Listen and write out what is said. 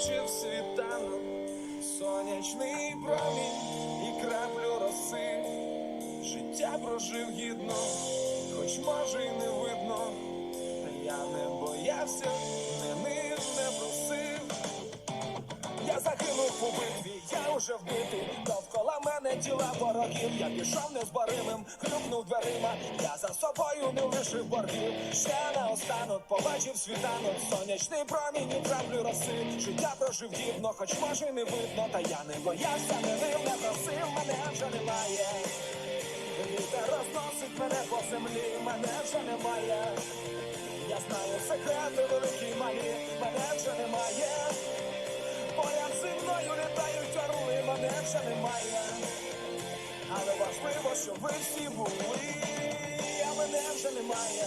побачив світанок, сонячний промінь і краплю роси. Життя прожив гідно, хоч може й не видно. Та я не боявся, не нив, не просив. Я загинув у битві, я уже вбитий. Довкола мене тіла ворогів. Я пішов незборимим, хлюпнув дверима. Я за собою не лишив боргів. Ще наостанок побачив світанок, сонячний промінь краплю роси. Життя прожив гідно, хоч може не видно. Та я не боявся, не нив, не просив, мене вже немає. Вітер розносить мене по землі, мене вже немає. Я знаю секрети великі малі, мене вже немає. Поряд зі мною літають орли, мене вже немає. Але важливо, щоб ви всі були, а мене вже немає.